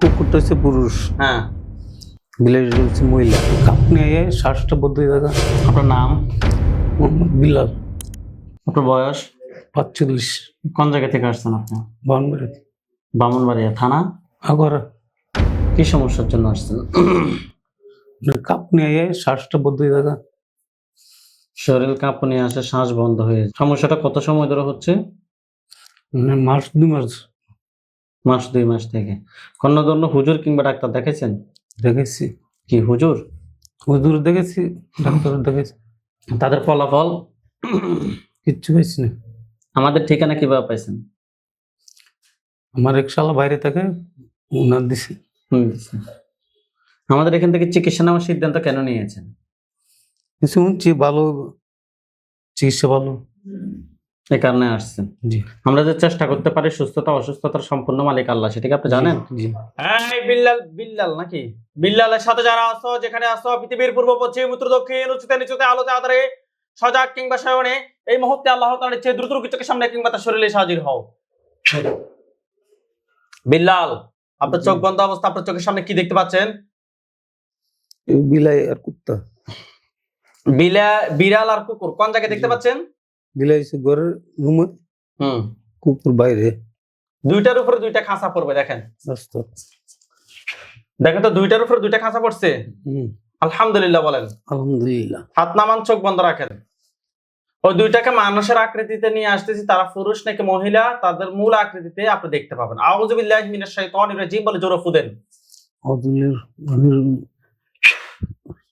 কুকুরটা হচ্ছে পুরুষ। হ্যাঁ। বিলাসটা হচ্ছে মহিলা। আপনি শ্বাসটা বদলে দেখা আপনার নাম? মোহাম্মদ বিলাল। আপনার বয়স? পাঁচচল্লিশ। কোন জায়গা থেকে আসছেন আপনি? বাউনবাড়ি বামনবাড়িয়া থানা? আগরা কি সমস্যার জন্য আসছেন? আপনি এই শ্বাসটা বদলে দেখা শরীর কাঁপুনি আসে শ্বাস বন্ধ হয়ে যায়। সমস্যাটা কত সময় ধরে হচ্ছে? মাস দুই মাস মাস দুই মাস থেকে। কোনো ধরনের হুজুর কিংবা ডাক্তার দেখেছেন? দেখেছি। কি হুজুর? হুজুর দেখেছি ডাক্তার দেখেছি। তাদের ফলাফল? কিচ্ছু পাইছি না। আমাদের ঠিকানা কীভাবে পাইছেন? আমার এক সালা বাইরে থাকে উনার দিছে। আমাদের এখান থেকে চিকিৎসা নেওয়ার সিদ্ধান্ত কেন নিয়েছেন? শুনছি ভালো চিকিৎসা ভালো। এই কারণে আসছেন জি। আমরা যে চেষ্টা করতে পারি সুস্থতা অসুস্থতার সম্পূর্ণ মালিক আল্লাহ সেটা কি আপনি জানেন? জি। এই বিল্লাল বিল্লাল নাকি? বিল্লালের সাথে যারা আছো যেখানে আছো পৃথিবীর পূর্ব পশ্চিম উত্তর দক্ষিণ উচ্চতে নিচুতে আলোতে আধারে সজাগ কিংবা শয়নে এই মুহূর্তে আল্লাহ তাআলার চেয়ে দ্রুত চোখের সামনে কিংবা তার শরীরে হাজির হও। বিল্লাল আপনার চোখ বন্ধ অবস্থা আপনার চোখের সামনে কি দেখতে পাচ্ছেন? বিলাই আর কুত্তা। বিলা বিড়াল আর কুকুর কোন জায়গায় দেখতে পাচ্ছেন? বিলাই হচ্ছে ঘরের রুমে হুম। কুকুর বাইরে। দুইটার উপরে দুইটা খাঁচা পড়বে দেখেন। দেখেন তো দুইটার উপরে দুইটা খাঁচা পড়ছে? আলহামদুলিল্লাহ বলেন। আলহামদুলিল্লাহ। হাত নামান চোখ বন্ধ রাখেন। ওই দুইটাকে মানুষের আকৃতিতে নিয়ে আসতেছি তারা পুরুষ নাকি মহিলা তাদের মূল আকৃতিতে আপনি দেখতে পাবেন। আউযুবিল্লাহি মিনাশ শাইতানির রাজিম বলে জোরে ফুদেন।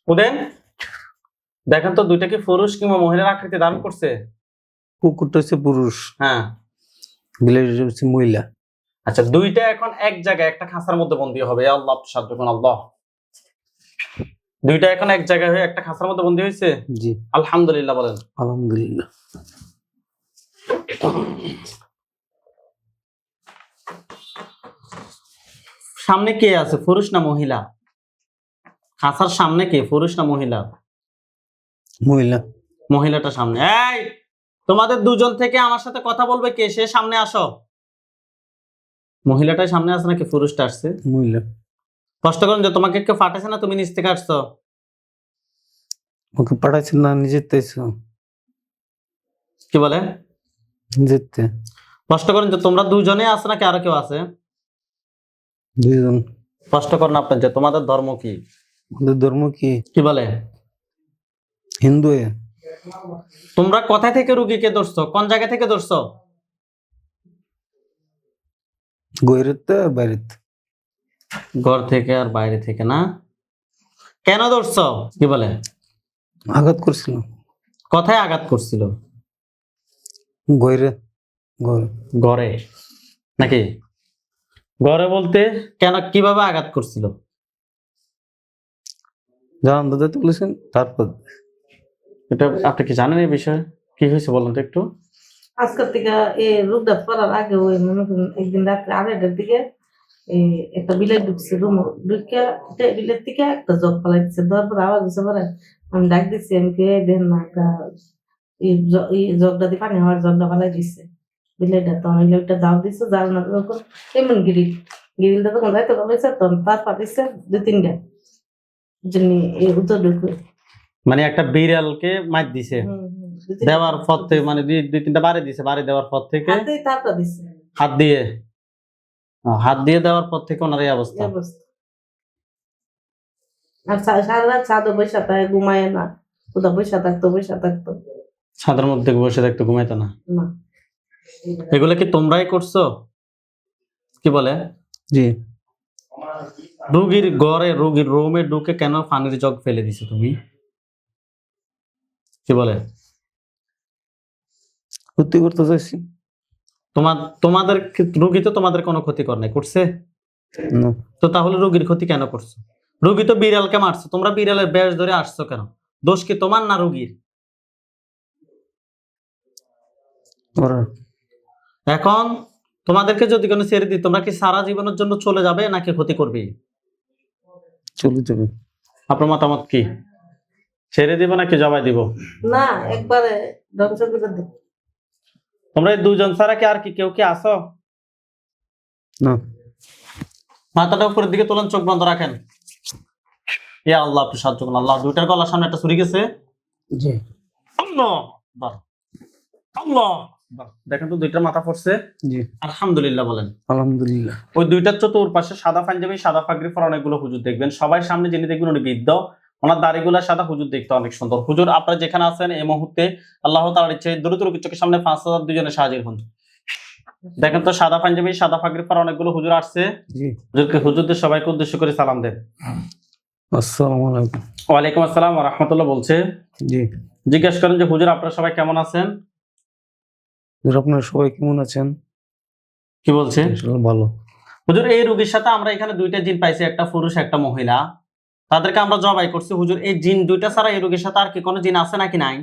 ফুদেন? দেখেন তো দুইটা কি পুরুষ কিংবা মহিলার আকৃতি দান করছে? কুকুরটা হচ্ছে পুরুষ। হ্যাঁ। বিলাসটা হচ্ছে মহিলা। আচ্ছা দুইটা এখন এক জায়গায় একটা খাঁচার মধ্যে বন্দী হবে। আল্লাহ সাহায্য করুন আল্লাহ। দুইটা এখন এক জায়গায় হয়ে একটা খাঁচার মধ্যে বন্দী হয়েছে? জি। আলহামদুলিল্লাহ বলেন। আলহামদুলিল্লাহ। সামনে কে আছে পুরুষ না মহিলা? খাঁচার সামনে কে পুরুষ না মহিলা? মহিলা। মহিলাটা সামনে। এই! তোমাদের দুজন থেকে আমার সাথে কথা বলবে কে? সে সামনে আসো। মহিলাটাই সামনে আসছে নাকি? পুরুষটা আসছে। মহিলা। কষ্ট করুন যে তোমাকে কেউ ফাটাছে না তুমি নিচ থেকে আসছো। ওকে পাঠাইছিল না নিজের তাইছো কি বলে? নিজের তে। কষ্ট করুন যে তোমরা দুজনে আছে নাকি আরও কেউ আছে? দুইজন। কষ্ট করুন আপনার যে তোমাদের ধর্ম কি? ধর্ম কি? কি বলে? হিন্দু তোমরা কোথায় থেকে রুগীকে ধরছো? কোন জায়গা থেকে ধরছো? ঘর থেকে আর বাইরে থেকে না? কেন ধরছো? কি বলে? আঘাত করছিল। কথায় আঘাত করছিল? গৈরে ঘরে। ঘরে? নাকি? ঘরে বলতে কেন কীভাবে আঘাত করছিল? জানান দাদা তুলেছেন তারপর। এটা আপনি কি জানেন এই বিষয়ে? কি হয়েছে বলুন তো একটু? আজকের থেকে এই রোগটা পড়ার আগে ওই মনে করেন একদিন রাত্রে আড়াইটার দিকে একটা বিলাই ঢুকছে রুম ঢুকে বিলের থেকে একটা জগ পালাই দিচ্ছে দেওয়ার পর আওয়াজ হচ্ছে পরে আমি ডাক দিচ্ছি আমি কে দেন না, একটা জগটা দিয়ে পানি হওয়ার জগটা পালাই দিচ্ছে বিলাইটা তো আমি ওইটা জাল দিচ্ছে জাল না তখন এমন গিরিল গিরিলটা তখন যাইতে বলেছে তখন তার পাতিছে দুই তিনটা। জন্য এই উত্তর ঢুকে মানে একটা বিড়ালকে মার দিছে। দেওয়ার পর থেকে মানে দুই দুই তিনটা বাড়ি দিছে বাড়ি দেওয়ার পর থেকে হাত দিয়ে হাত দিয়ে দেওয়ার পর থেকে ওনার এই অবস্থা। আর সারা রাত ছাদে বসে থাকে ঘুমায় না। কোথাও বসে থাকতো বসে থাকতো। ছাদের মধ্যে বসে দেখতে ঘুমাইতো না। না। এগুলো কি তোমরাই করছ? কি বলে? জি। রুগীর ঘরে রুগীর রুমে ঢুকে কেন পানির জগ ফেলে দিছো তুমি? কি বলে? ক্ষতি করতে চাইছি। তোমার তোমাদের রুগী তো তোমাদের কোনো ক্ষতি করে নাই করছে? তো তাহলে রুগীর ক্ষতি কেন করছ? রুগী তো বিড়ালকে মারছো তোমরা বিড়ালের বেশ ধরে আসছো কেন? দোষ কি তোমার না রুগীর? এখন তোমাদেরকে যদি কোনো ছেড়ে দিই তোমরা কি সারা জীবনের জন্য চলে যাবে নাকি ক্ষতি করবে? চলে যাবে। আপনার মতামত কি? ছেড়ে দিব নাকি জবাই দিব? না একবারে ধ্বংস করে দিত তোমরা এই দুজন ছাড়া কি আর কি? কেউ কি আসো না। মাথাটা উপরের দিকে তোলেন চোখ বন্ধ রাখেন। ইয়া আল্লাহ আপনি সাহায্য করুন। আল্লাহ দুইটার গলার সামনে একটা ছুরি গেছে। জি। আল্লাহ। আল্লাহ! দেখেন তো দুইটার মাথা পড়ছে। জি। আলহামদুলিল্লাহ বলেন। আলহামদুলিল্লাহ। ওই দুইটার চতুর পাশে সাদা পাঞ্জাবি সাদা পাগড়ি পরা অনেকগুলো হুজুর দেখবেন। সবাই সামনে যিনি দেখবেন উনি বৃদ্ধ। ওনার দাড়িগুলা সাদা হুজুর দেখতে অনেক সুন্দর। হুজুর আপনারা যেখানে আছেন এই মুহূর্তে আল্লাহ তাআলার ইচ্ছে দ্রুত চোখের সামনে পাঁচ হাজার দুজনে সাহায্য হন। দেখেন তো সাদা পাঞ্জাবি সাদা পাগড়ি পরা অনেকগুলো হুজুর আসছে। হুজুরকে হুজুরদের সবাইকে উদ্দেশ্য করে সালাম দেন। আসসালামু আলাইকুম। ওয়ালাইকুম আসসালাম রহমতুল্লাহ বলছে। জি। জিজ্ঞেস করেন যে হুজুর আপনারা সবাই কেমন আছেন? হুজুর আপনারা সবাই কেমন আছেন? কি বলছে? ইনশাআল্লাহ ভালো। হুজুর এই রোগীর সাথে আমরা এখানে দুইটা জিন পাইছি একটা পুরুষ একটা মহিলা। তাদেরকে আমরা জবাই করছি হুজুর এই জিন দুইটা ছাড়া এই রোগীর সাথে আর কি কোনো জিন আছে নাকি নাই?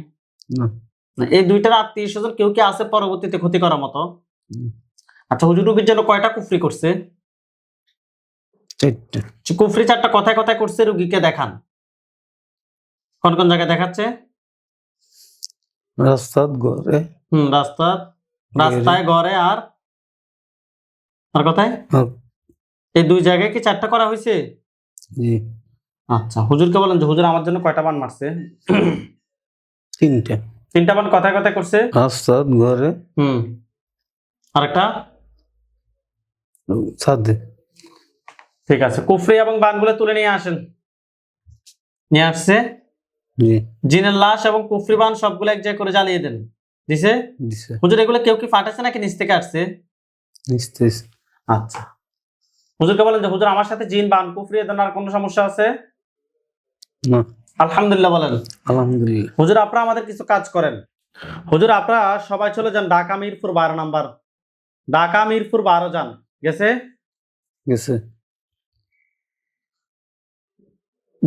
এই দুইটার আত্মীয় স্বজন কেউ কি আছে পরবর্তীতে ক্ষতি করার মতো? আচ্ছা হুজুর রোগীর জন্য কয়টা কুফরি করছে? কুফরি চারটা কথায় কথায় করছে রুগীকে দেখান। কোন কোন জায়গায় দেখাচ্ছে? রাস্তাত ঘরে। হুম রাস্তা রাস্তায় ঘরে আর আর কোথায়? এই দুই জায়গায় কি চারটা করা হয়েছে? জি। আচ্ছা হুজুরকে বলেন যে হুজুর আমার জন্য কয়টা বান মারছে? তিনটে। তিনটা বান কথায় কথায় করছে? রাস্তাত ঘরে। হুম। আরেকটা? ছাদে ঠিক আছে কুফরি এবং বানগুলো তুলে নিয়ে আসেন। নিয়ে আসছে? জি। জিনের লাশ এবং কুফরি বান সবগুলো এক জায়গায় করে জ্বালিয়ে দেন। দিছে? দিছে। হুজুর এগুলো কেউ কি ফাটাছে নাকি নিচ থেকে আসছে? নিস্তেজ আচ্ছা। হুজুরকে বলেন যে হুজুর আমার সাথে জিন বান কুফরি এদের আর কোনো সমস্যা আছে? না। আলহামদুলিল্লাহ বলেন। আলহামদুলিল্লাহ। হুজুর আপনারা আমাদের কিছু কাজ করেন। হুজুর আপনারা সবাই চলে যান ঢাকা মিরপুর বারো নাম্বার। ঢাকা মিরপুর বারো যান। গেছে? গেছে।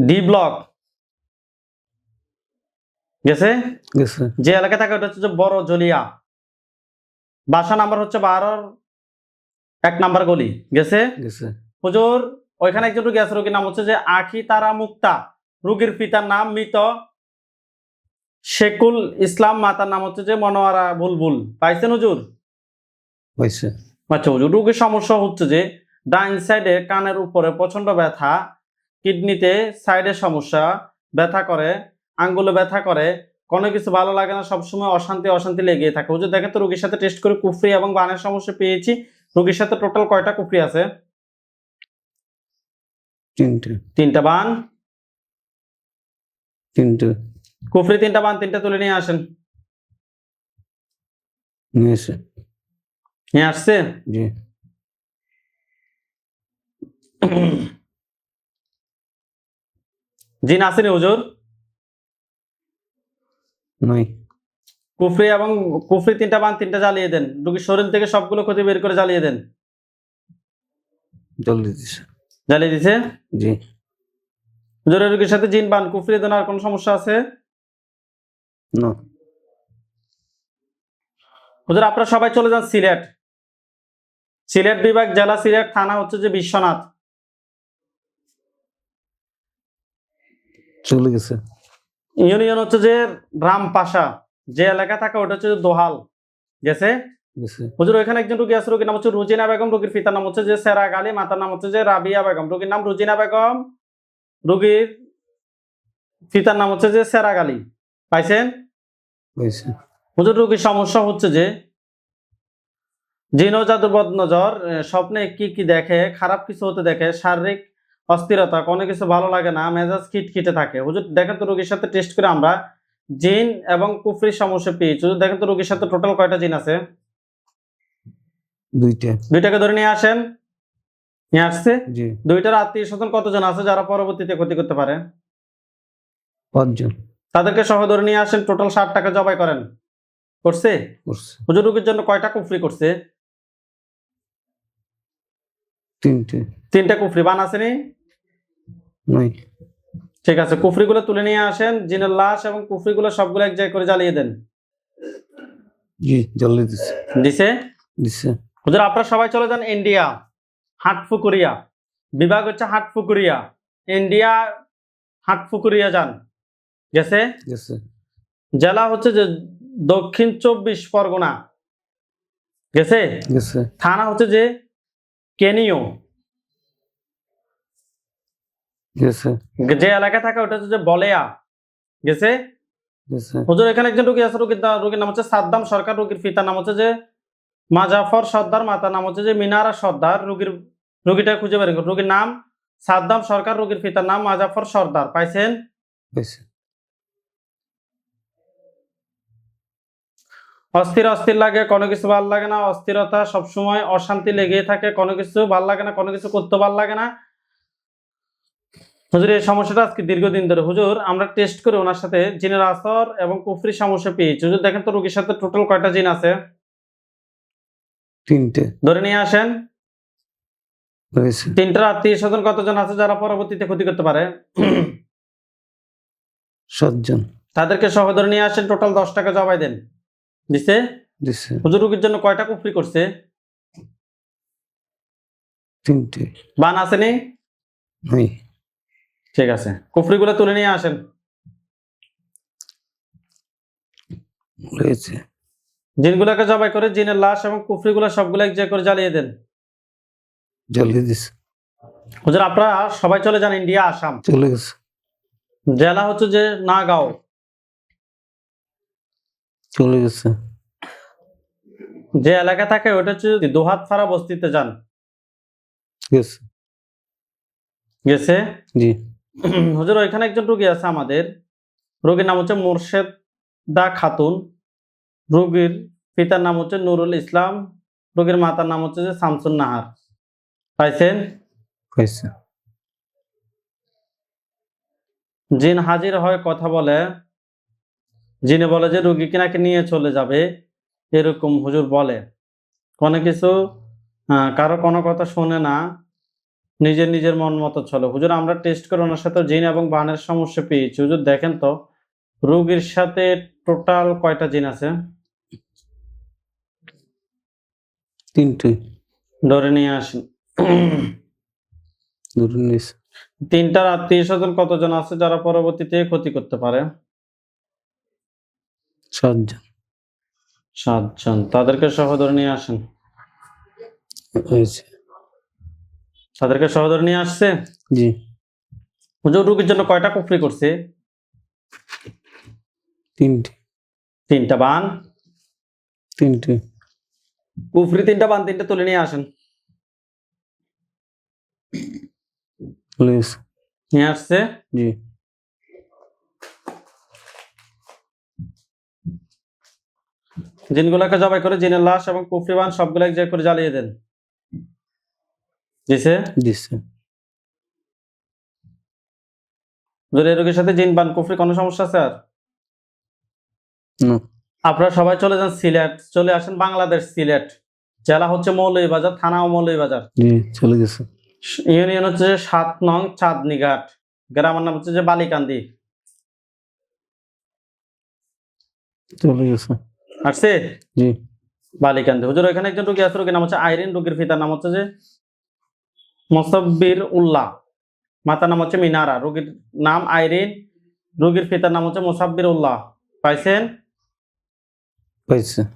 D block. গেছে? গেছে। যে এলাকায় থাকে ওটা হচ্ছে যে বড় জলিয়া। বাসা নাম্বার হচ্ছে বারোর এক নাম্বার গলি। গেছে? গেছে। হুজুর ওইখানে একজন রুগী আছে রুগীর নাম হচ্ছে যে আখি তারা মুক্তা। রুগীর পিতার নাম মৃত শেকুল ইসলাম মাতার নাম হচ্ছে যে মনোয়ারা বুলবুল। পাইছেন হুজুর? হয়েছে আচ্ছা হুজুর রুগীর সমস্যা হচ্ছে যে ডাইন সাইডে কানের উপরে প্রচণ্ড ব্যথা কিডনিতে সাইডের সমস্যা ব্যথা করে আঙ্গুলে ব্যথা করে কোনো কিছু ভালো লাগে না সবসময় অশান্তি অশান্তি লেগে থাকে। হুজুর দেখেন তো রুগীর সাথে টেস্ট করে কুফরি এবং বানের সমস্যা পেয়েছি। রুগীর সাথে টোটাল কয়টা কুফরি আছে? তিনটে। তিনটা বান? তিনটে। কুফরি তিনটা বান তিনটা তুলে নিয়ে আসেন। নিয়েছে নিয়ে আসছে? জি। জিন আসেনি হুজুর। নাই। কুফরি এবং কুফরি তিনটা বান তিনটা জ্বালিয়ে দেন। রোগীর শরীর থেকে সবগুলো ক্ষতি বের করে জ্বালিয়ে দেন। জলদি দিছে। জ্বালিয়ে দিছে? জি। হুজুরের রোগীর সাথে জিন বান কুফরি দেন আর কোনো সমস্যা আছে? না। হুজুর আপনারা সবাই চলে যান সিলেট। সিলেট বিভাগ জেলা সিলেট থানা হচ্ছে যে বিশ্বনাথ। চলে গেছে। ইউনিয়ন হচ্ছে যে রামপাশা। যে এলাকা থাকে ওটা হচ্ছে দোহাল। গেছে? গেছে। হুজুর ওইখানে একজন রুগী আছে রুগীর নাম হচ্ছে রুজিনা বেগম রুগীর পিতার নাম হচ্ছে যে সেরা গালি মাতার নাম হচ্ছে যে রাবিয়া বেগম। রুগীর নাম রুজিনা বেগম। রুগীর পিতার নাম হচ্ছে যে সেরা গালি পাইছেন? হুজুর রোগীর সমস্যা হচ্ছে যে জিন ও জাদু নজর স্বপ্নে কি কি দেখে খারাপ কিছু হতে দেখে শারীরিক অস্থিরতা কোনো কিছু ভালো লাগে না মেজাজ খিটখিটে থাকে। হুজুর দেখেন তো রোগীর সাথে টেস্ট করে আমরা জিন এবং কুফরির সমস্যা পেয়েছি। হুজুর দেখেন তো রোগীর সাথে টোটাল কয়টা জিন আছে? দুইটা। দুইটাকে ধরে নিয়ে আসেন। নিয়ে আসছে? জি। দুইটার আত্মীয় স্বজন কতজন আছে যারা পরবর্তীতে ক্ষতি করতে পারে? পাঁচজন। তাদেরকে সহ ধরে নিয়ে আসেন টোটাল ষাট টাকা জবাই করেন। করছে? হুজুর রোগীর জন্য কয়টা কুফরি করছে? তিনটে। তিনটা কুফরি। বান আসেনি নাই। ঠিক আছে কুফরিগুলো তুলে নিয়ে আসেন জিনের লাশ এবং কুফরিগুলো সবগুলো এক জায়গায় করে জ্বালিয়ে দেন। জি জলদি দিছে। দিছে? দিছে। হুজুর আপনারা সবাই চলে যান ইন্ডিয়া। হাটফুকুরিয়া। বিভাগ হচ্ছে হাটফুকুরিয়া। ইন্ডিয়া হাটফুকুরিয়া যান। গেছে? জেলা হচ্ছে যে দক্ষিণ চব্বিশ পরগনা। গেছে? থানা হচ্ছে যে কেনিও। যে এলাকায় থাকে ওটা হচ্ছে যে বলেয়া। গেছে? হুজুর এখানে একজন রুগী আছে রুগীর রুগীর নাম হচ্ছে সাদ্দাম সরকার রুগীর পিতার নাম হচ্ছে যে মাজাফর সর্দার মাতার নাম হচ্ছে যে মিনারা সর্দার রুগীর রুগীটা খুঁজে বের করুন রুগীর নাম সাদ্দাম সরকার রুগীর পিতার নাম মাজাফর সর্দার। পাইছেন? অস্থির অস্থির লাগে কোনো কিছু ভালো লাগে না। অস্থিরতা সবসময় অশান্তি লেগেই থাকে কোনো কিছু ভালো লাগে না কোনো কিছু করতে ভালো লাগে না। হুজুর এই সমস্যাটা আজকে দীর্ঘদিন ধরে। হুজুর আমরা টেস্ট করে ওনার সাথে জিনের আসর এবং কুফরি সমস্যা পেয়েছি। হুজুর দেখেন তো রোগীর সাথে টোটাল কয়টা জিন আছে? তিনটে। ধরে নিয়ে আসেন। হয়েছে তিনটার আত্মীয় স্বজন কতজন আছে যারা পরবর্তীতে ক্ষতি করতে পারে? সাতজন। তাদেরকে সহ ধরে নিয়ে আসেন টোটাল দশ টাকা জবাই দেন। দিছে? দিছে। হুজুর রুগীর জন্য কয়টা কুফরি করছে? তিনটে। বান আসেনি নাই? ঠিক আছে। কুফরিগুলো তুলে নিয়ে আসেন। হয়েছে জিনগুলোকে জবাই করে জিনের লাশ এবং কুফরিগুলো সবগুলো এক জায়গায় করে জ্বালিয়ে দেন। জ্বালিয়ে দিছে হুজুর আপনারা সবাই চলে যান ইন্ডিয়া আসাম। চলে গেছে। জেলা হচ্ছে যে নাগাঁও। চলে গেছে। যে এলাকা থাকে ওটা হচ্ছে দোহাত ফাড়া বস্তিতে যান। গেছে। গেছে? জি। হুজুর ওইখানে একজন রোগী আছে আমাদের। রোগীর নাম হচ্ছে মোর্শেদা খাতুন। রোগীর পিতার নাম হচ্ছে নুরুল ইসলাম। রোগীর মাতার নাম হচ্ছে যে শামসুন নাহার। পাইছেন? পাইছে। জিন হাজির হয় কথা বলে। জিনে বলে যে রুগীকে নাকি নিয়ে চলে যাবে? এরকম হুজুর বলে। কোনো কিছু কারও কোনো কথা শোনে না। নিজের নিজের মন মতো চলে। হুজুর আমরা টেস্ট করে ওনার সাথে জিন এবং বানের সমস্যা পেয়েছি। হুজুর দেখেন তো রোগীর সাথে টোটাল কয়টা জিন আছে? তিনটে। ধরে নিয়ে আসেন। তিনটার আত্মীয় স্বজন কতজন আছে যারা পরবর্তীতে ক্ষতি করতে পারে? সাতজন। সাতজন। তাদেরকে সহ ধরে নিয়ে আসেন। তাদেরকে সহ ধরে নিয়ে আসছে? জি। হুজুর রুগীর জন্য কয়টা কুফরি করছে? তিনটে। তিনটা বান? তিনটে। কুফরি তিনটা বান তিনটা তুলে নিয়ে আসেন। গেছে নিয়ে আসছে? জি। জিনগুলোকে জবাই করে জিনের লাশ এবং কুফরি বান সবগুলো এক করে জ্বালিয়ে দেন। দিছে? দিছে। এই রোগীর সাথে জিন বান কুফরি কোনো সমস্যা না। আপনারা সবাই চলে যান সিলেট। চলে আসেন বাংলাদেশ সিলেট। জেলা হচ্ছে মৌলভীবাজার থানাও মৌলভীবাজার। জি চলে গেছে। ইউনিয়ন হচ্ছে যে সাত নং চাঁদনিঘাট। গ্রামের নাম হচ্ছে যে বালিকান্দি। চলে গেছে। আসছে? জি। বালিকান্দি। হুজুর ওইখানে একজন রুগী আছে রুগীর নাম হচ্ছে আইরিন রুগীর পিতার নাম হচ্ছে যে মোসাব্বির উল্লাহ। মাতার নাম হচ্ছে মিনারা। রুগীর নাম আইরিন রুগীর পিতার নাম হচ্ছে মোসাব্বির উল্লাহ। পাইছেন?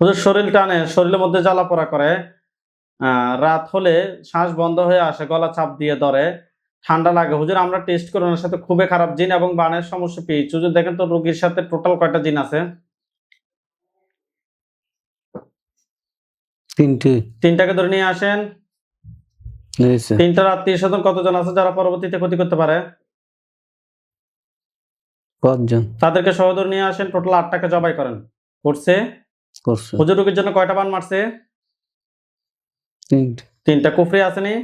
হুজুর শরীর টানে শরীরের মধ্যে জ্বালা পোড়া করে। রাত হলে শ্বাস বন্ধ হয়ে আসে গলা চাপ দিয়ে ধরে ঠান্ডা লাগে। হুজুর আমরা টেস্ট করি ওনার সাথে খুবই খারাপ জিন এবং বানের সমস্যা পেয়েছি। হুজুর দেখেন তো রোগীর সাথে টোটাল কয়টা জিন আছে? তিনটে। তিনটাকে ধরে নিয়ে আসেন। তিনটার আত্মীয় স্বজন কতজন আছে যারা পরবর্তীতে ক্ষতি করতে পারে? পাঁচজন তাদেরকে সহদর নিয়ে আসেন টোটাল আট টাকা জবাই করেন। করছে? করছে। হুজুর রোগীর জন্য কয়টা বান মারছে? তিনটে। কুফরি আসেনি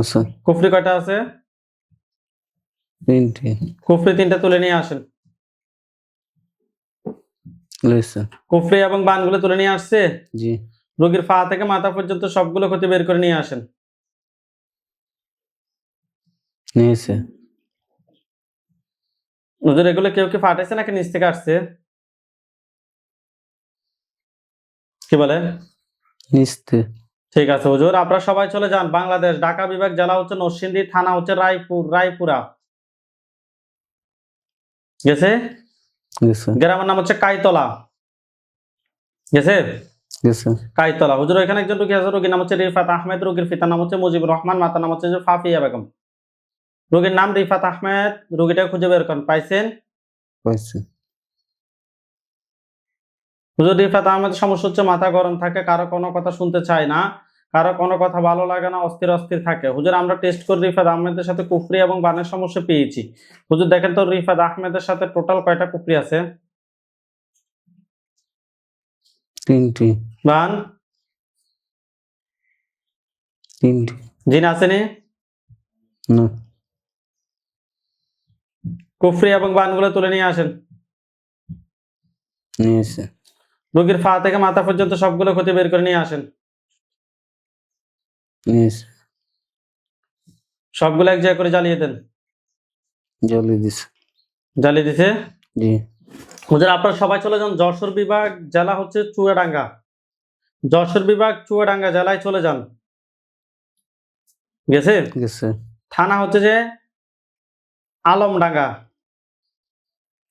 আচ্ছা কুফরি কয়টা আছে? তিনটে। কুফরি তিনটা তুলে নিয়ে আসেন। কুফরি এবং বানগুলো তুলে নিয়ে আসছে? জি। রোগীর পা থেকে মাথা পর্যন্ত সবগুলো ক্ষতি বের করে নিয়ে আসেন। নিয়েছে। এগুলো কেউ কি ফাটাইছে নাকি নিচ থেকে আসছে? কি বলে? ঠিক আছে হুজুর। আপনারা সবাই চলে যান। বাংলাদেশ ঢাকা বিভাগ জেলা হচ্ছে নরসিংদী থানা হচ্ছে রায়পুর রায়পুরা। গেছে? গ্রামের নাম হচ্ছে কাইতলা। গেছে? কাইতলা। হুজুর এখানে একজন রোগী আছে রোগীর নাম হচ্ছে রিফাত আহমেদ রোগীর পিতার নাম হচ্ছে মুজিবুর রহমান মাতার নাম হচ্ছে ফাফিয়া বেগম। রোগীর নাম রিফাত আহমেদ রোগীটা খুঁজে বের করেন। পাইছেন? পাইছে। হুজুর রিফাত আহমেদের সমস্যা হচ্ছে মাথা গরম থাকে কারও কোনো কথা শুনতে চায় না কারও কোনো কথা ভালো লাগে না অস্থির অস্থির থাকে। হুজুর আমরা টেস্ট করে রিফাত আহমেদের সাথে কুফরি এবং বানের সমস্যা পেয়েছি। হুজুর দেখেন তো রিফাত আহমেদের সাথে টোটাল কয়টা কুফরি আছে? তিনটি। বান? তিনটি। জিন আসেনি না? কুফরি এবং বানগুলো তুলে নিয়ে আসেন। নিয়েছে রোগীর পা থেকে মাথা পর্যন্ত সবগুলো ক্ষতি বের করে নিয়ে আসেন। সবগুলো এক জায়গায় করে জ্বালিয়ে দেন। জলে দিছে। জ্বালিয়ে দিছে? জি। হুজুর আপনারা সবাই চলে যান। যশোর বিভাগ জেলা হচ্ছে চুয়াডাঙ্গা। যশোর বিভাগ চুয়াডাঙ্গা জেলায় চলে যান। গেছে? গেছে। থানা হচ্ছে যে আলমডাঙ্গা।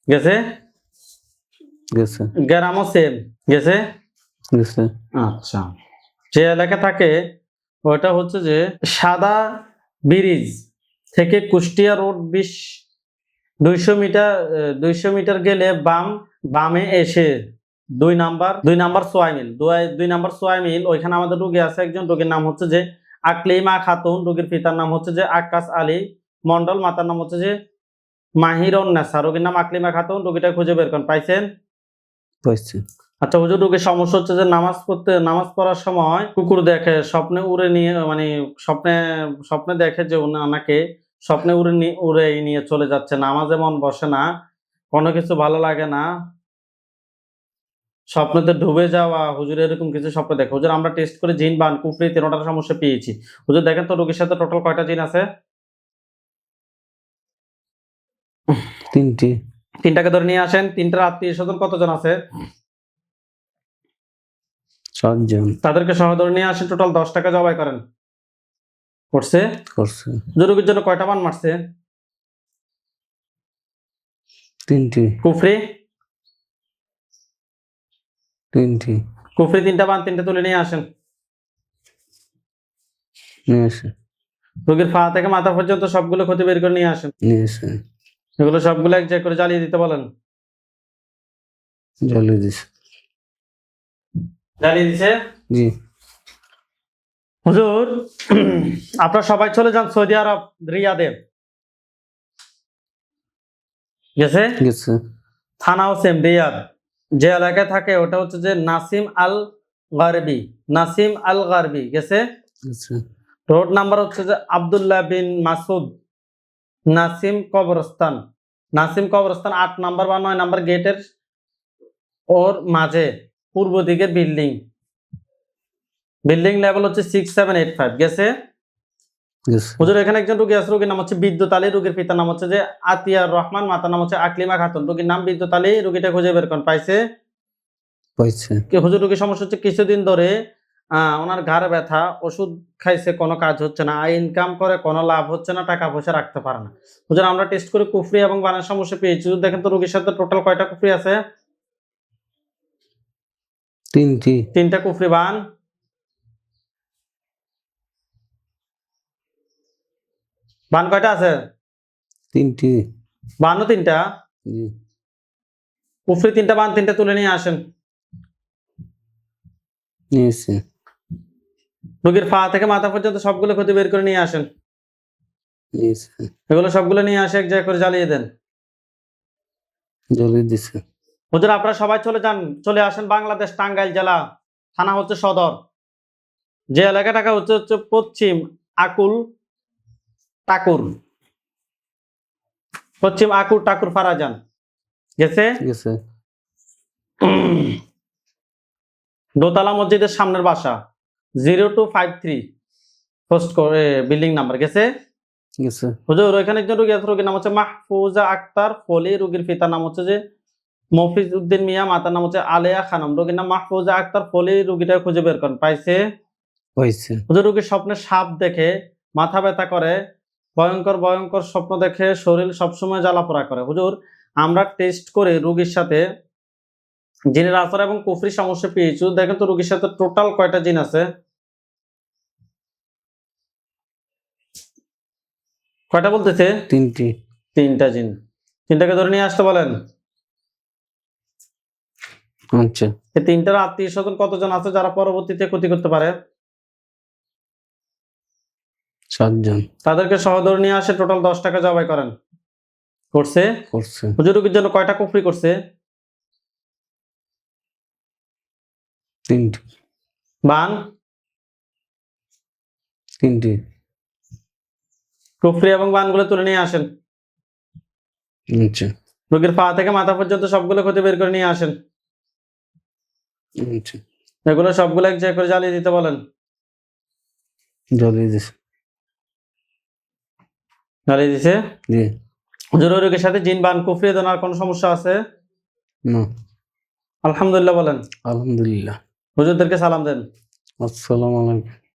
গেছে? গেছে। গ্রামও সেম গেছে? গেছে। আচ্ছা। যে এলাকা থাকে ওটা হচ্ছে যে সাদা ব্রিজ থেকে কুষ্টিয়া রোড বিশ দুইশো মিটার দুইশো মিটার গেলে বাম বামে এসে দুই নাম্বার দুই নাম্বার সোয়াই মিল। দুই- নাম্বার সোয়াই মিল ওইখানে আমাদের রোগী আছে একজন রোগীর নাম হচ্ছে যে আকলিমা খাতুন রোগীর পিতার নাম হচ্ছে যে আকাশ আলী মন্ডল মাতার নাম হচ্ছে যে মাহিরন নেসা রোগীর নাম আকলিমা খাতুন রোগীটা খুঁজে বের করেন। পাইছেন? আচ্ছা হুজুর রোগের সমস্যা হচ্ছে যে নামাজ পড়তে নামাজ পড়ার সময় কুকুর দেখে স্বপ্নে উড়ে নিয়ে মানে স্বপ্নে স্বপ্নে দেখে যে ওনাকে স্বপ্নে উড়ে নিয়ে উড়ে নিয়ে চলে যাচ্ছে। নামাজে মন বসে না কোনো কিছু ভালো লাগে না। স্বপ্নতে ডুবে যাওয়া হুজুর এরকম কিছু স্বপ্ন দেখে। হুজুর আমরা টেস্ট করে জিন বান কুফরি তিনটার সমস্যা পেয়েছি। হুজুর দেখেন তো রোগীর সাথে টোটাল কয়টা জিন আছে? তিনটি। তিনটাকে ধরে নিয়ে আসেন তিনটার আত্মীয় স্বজন কতজন আছে? তাদেরকে সহ ধরে নিয়ে আসেন টোটাল দশ টাকা জবাই করেন। করছে? করছে। জরুরির জন্য কয়টা মান মারছে? তিনটি। কুফরি? তিনটি। কুফরি তিনটা বান তিনটা তুলে নিয়ে আসেন। নিয়েছে রোগীর পা থেকে মাথা পর্যন্ত সবগুলো ক্ষতি বের করে নিয়ে আসেন। নিয়েছে এগুলো সবগুলো এক জায়গায় করে জ্বালিয়ে দিতে বলেন। জলে দিছে। জ্বালিয়ে দিছে? জি। হুজুর আপনারা সবাই চলে যান সৌদি আরব রিয়াদে। গেছে? গেছে। থানাও সেম রিয়াদ। যে এলাকায় থাকে ওটা হচ্ছে যে নাসিম আল গারবি। নাসিম আল গারবি গেছে? গেছে। রোড নাম্বার হচ্ছে যে আব্দুল্লাহ বিন মাসুদ। নাসিম কবরস্থান। নাসিম কবরস্থান আট নাম্বার বা নয় নাম্বার গেটের ওর মাঝে পূর্ব দিকে বিল্ডিং। বিল্ডিং লেভেল হচ্ছে সিক্স সেভেন এইট ফাইভ গেছে? হুজুর এখানে একজন রোগী আছে রোগীর নাম হচ্ছে বিদ্যুৎ আলী রোগীর পিতার নাম হচ্ছে যে আতিয়ার রহমান মাতার নাম হচ্ছে আকলিমা খাতুন। রোগীর নাম বিদ্যুৎ আলী রোগীটা খুঁজে বের করেন পাইছে? পাইছে। হুজুর রোগীর সমস্যা হচ্ছে কিছুদিন ধরে ওনার ঘাড় ব্যথা ওষুধ খাইছে কোনো কাজ হচ্ছে না আয় ইনকাম করে কোনো লাভ হচ্ছে না টাকা পয়সা রাখতে পারে না। হুজুর আমরা টেস্ট করে কুফরি এবং বানের সমস্যা পেয়েছি। দেখেন তো রোগীর সাথে টোটাল কয়টা কুফরি আছে? তিনটি তিনটা কুফরি বান। বান কয়টা আছে? তিনটি। বানও তিনটা? কুফরি তিনটা বান তিনটা তুলে নিয়ে আসেন। নিয়েছে রোগীর পা থেকে মাথা পর্যন্ত সবগুলো ক্ষতি বের করে নিয়ে আসেন। এগুলো সবগুলো নিয়ে আসে এক জায়গায় করে জ্বালিয়ে দেন। দিছে হুজুর আপনারা সবাই চলে যান চলে আসেন বাংলাদেশ টাঙ্গাইল জেলা থানা হচ্ছে সদর। যে এলাকাটাকে হচ্ছে হচ্ছে পশ্চিম আকুল টাকুর। পশ্চিম আকুর টাকুর ফারাজান। গেছে? গেছে দোতলা মসজিদের সামনের বাসা। Zero two five three. Post করে বিল্ডিং নাম্বার গেছে? গেছে। হুজুর ওইখানে একজন রোগী আছে রোগীর নাম হচ্ছে মাহফুজা আক্তার ফলি রোগীর পিতার নাম হচ্ছে যে মফিজ উদ্দিন মিয়া মাতার নাম হচ্ছে আলেয়া খানম। রোগীর নাম মাহফুজা আক্তার ফলি রোগীটা খুঁজে বের করেন পাইছে? পাইছে। হুজুর রোগীর স্বপ্নে সাপ দেখে মাথা ব্যথা করে ভয়ঙ্কর ভয়ঙ্কর স্বপ্ন দেখে শরীর সবসময় জ্বালাপোড়া করে। হুজুর আমরা টেস্ট করে রোগীর সাথে জিনের আসর এবং কুফরি সমস্যা পেয়েছ। দেখেন তো রোগীর সাথে টোটাল কয়টা জিন আছে? কয়টা বলতেছে? তিনটি। তিনটা জিন। তিনটাকে ধরে নিয়ে আসতে বলেন। আচ্ছা। এই তিনটার আত্মীয় স্বজন কতজন আছে যারা পরবর্তীতে ক্ষতি করতে পারে? সাতজন। তাদেরকে সহ ধরে নিয়ে আসে টোটাল দশ টাকা জবাই করেন। করছে? করছে। হুজুর রোগীর জন্য কয়টা কুফরি করছে? তিনটি। বান? তিনটি। কুফরি এবং বানগুলো তুলে নিয়ে আসেন। আচ্ছা। রোগীর পা থেকে মাথা পর্যন্ত সবগুলো ক্ষতি বের করে নিয়ে আসেন। আচ্ছা। এগুলো সবগুলো এক জায়গায় করে জ্বালিয়ে দিতে বলেন। জলে দিছে। জ্বালিয়ে দিছে? জি। হুজুর রোগীর সাথে জিন বান কুফরি ধরনের কোনো সমস্যা আছে? না। আলহামদুলিল্লাহ বলেন। আলহামদুলিল্লাহ। হুজুরদেরকে সালাম দেন। আসসালামু আলাইকুম।